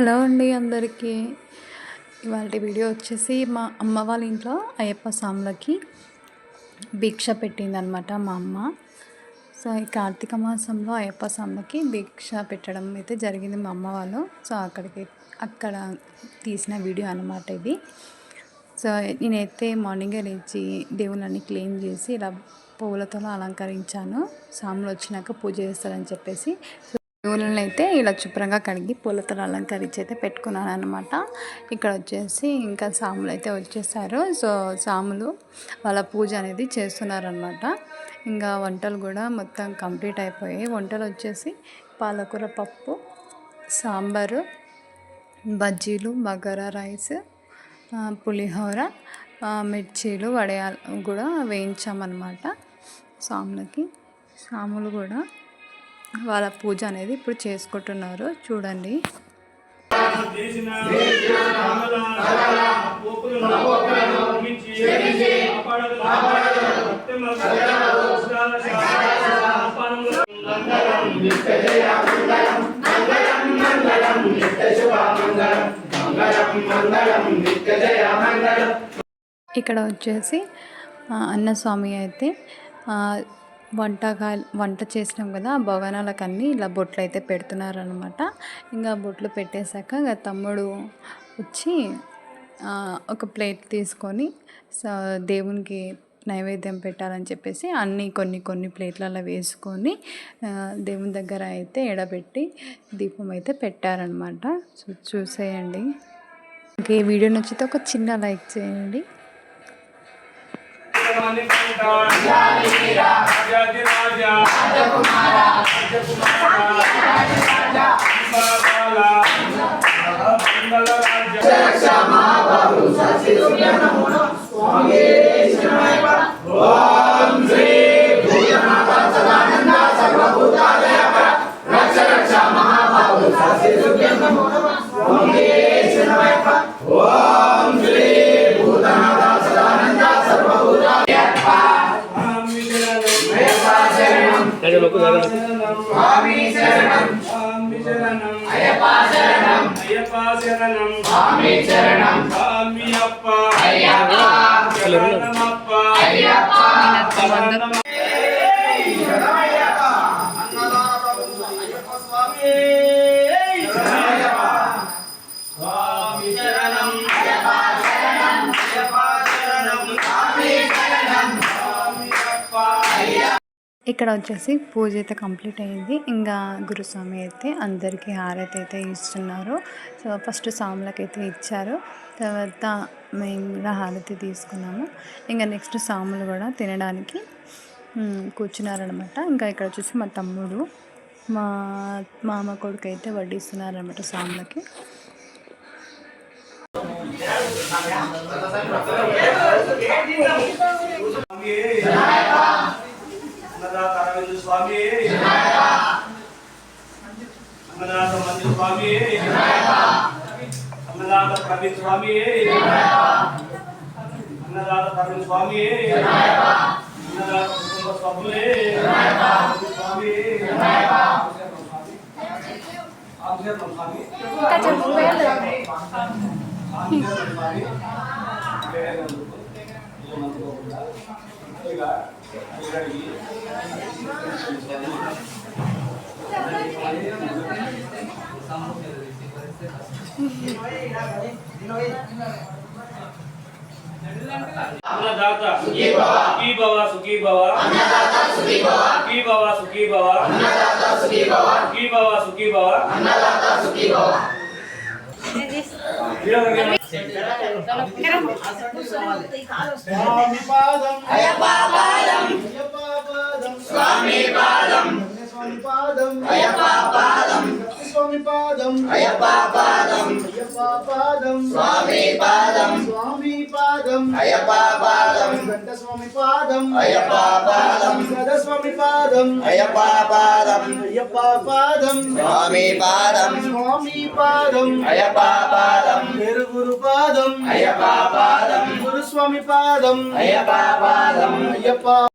Hello అండి అందరికీ. ఇవాళ వీడియో వచ్చేసి మా అమ్మ వాళ్ళ ఇంట్లో అయ్యప్ప స్వాములకి భిక్ష పెట్టిందనమాట మా అమ్మ. సో ఈ కార్తీక మాసంలో అయ్యప్ప స్వాములకి భిక్ష పెట్టడం అయితే జరిగింది మా అమ్మ వాళ్ళు. సో అక్కడికి అక్కడ తీసిన వీడియో అనమాట ఇది. సో నేనైతే మార్నింగే లేచి దేవుళ్ళని క్లీన్ చేసి ఇలా పువ్వులతో అలంకరించాను. స్వాములు వచ్చినాక పూజ చేస్తారని చెప్పేసి. దేవుళ్ళని అయితే ఇలా శుభ్రంగా కడిగి పూలతో అలంకరించి అయితే పెట్టుకున్నాను అనమాట ఇక్కడ వచ్చేసి ఇంకా సాములు అయితే వచ్చేసారు. సో సాములు వాళ్ళ పూజ అనేది చేస్తున్నారనమాట ఇంకా వంటలు కూడా మొత్తం కంప్లీట్ అయిపోయాయి. వంటలు వచ్చేసి పాలకూర పప్పు సాంబారు బజ్జీలు బగారా రైస్ పులిహోర మిర్చీలు వడయాలు కూడా వేయించామన్నమాట సాములకి. సాములు కూడా వాళ్ళ పూజ అనేది ఇప్పుడు చేసుకుంటున్నారు. చూడండి. ఇక్కడ వచ్చేసి అన్నస్వామి అయితే వంటకాలు వంట చేసినాం కదా ఆ భవనాలకన్నీ ఇలా బొట్లు అయితే పెడుతున్నారనమాట ఇంకా బొట్లు పెట్టేశాక ఇంకా తమ్ముడు వచ్చి ఒక ప్లేట్ తీసుకొని దేవునికి నైవేద్యం పెట్టాలని చెప్పేసి అన్నీ కొన్ని కొన్ని ప్లేట్లలో వేసుకొని దేవుని దగ్గర అయితే ఎడబెట్టి దీపం అయితే పెట్టారనమాట చూసేయండి. ఇంకే వీడియో నచ్చితే ఒక చిన్న లైక్ చేయండి. भगवान की दान आज़ाद राजा। कुमारा कुमारा राजा। महाबाहु सचि सूर्य नमो स्वामी श्रीमय ओम श्री भूतनाथ सदानंद सर्वभूतादय रक्ष रक्ष महाबाहु सचि सूर्य नमो स्वामी श्रीमय ओम లోకు స్వామి శరణం. స్వామి శరణం. అయ్యప్ప శరణం. అయ్యప్ప శరణం. స్వామి శరణం. స్వామి అప్ప. అయ్యప్ప. శరణమప్ప. అయ్యప్ప. శరణమప్ప. ఇక్కడ వచ్చేసి పూజ అయితే కంప్లీట్ అయింది ఇంకా గురుస్వామి అయితే అందరికీ హారతి అయితే ఇస్తున్నారు. సో ఫస్ట్ సాములకి అయితే ఇచ్చారు. తర్వాత మేము కూడా హారతి తీసుకున్నాము. ఇంకా నెక్స్ట్ సాములు కూడా తినడానికి కూర్చున్నారనమాట ఇంకా ఇక్కడ వచ్చేసి మా తమ్ముడు మా మామ కొడుకు అయితే వడ్డిస్తున్నారనమాట సాములకి అన్నదాత అరవింద్ స్వామి అన్నదాత మందిర స్వామి ప్రవీణ్ స్వామి అన్నదాత ప్రవీణ్ స్వామి అన్నదాత కుటుంబ సభ్యులే స్వామి స్వామి. అన్నదాత సుఖీ భవ సుఖీ భవ అన్నదాత సుఖీ భవ సుఖీ భవ సుఖీ భవ అన్నదాత సుఖీ భవ సుఖీ భవ సుఖీ భవ అన్నదాత సుఖీ భవ స్వామి పాదం అయ్యప్ప పాదం అయ్యప్ప పాదం స్వామి పాదం స్వామి పాదం అయ్యప్ప పాదం స్వామి పాదం అయ్యప్ప పాదం అయ్యప్ప పాదం. స్వామి పాదం. స్వామి పాదం. అయ్యప్ప పాదం. గంట స్వామి పాదం. అయ్యప్ప పాదం. గద స్వామి పాదం. అయ్యప్ప పాదం. అయ్యప్ప పాదం. స్వామి పాదం. స్వామి పాదం. అయ్యప్ప పాదం. గురు పాదం. అయ్యప్ప పాదం. గురుస్వామి పాదం. అయ్యప్ప పాదం. అయ్యప్ప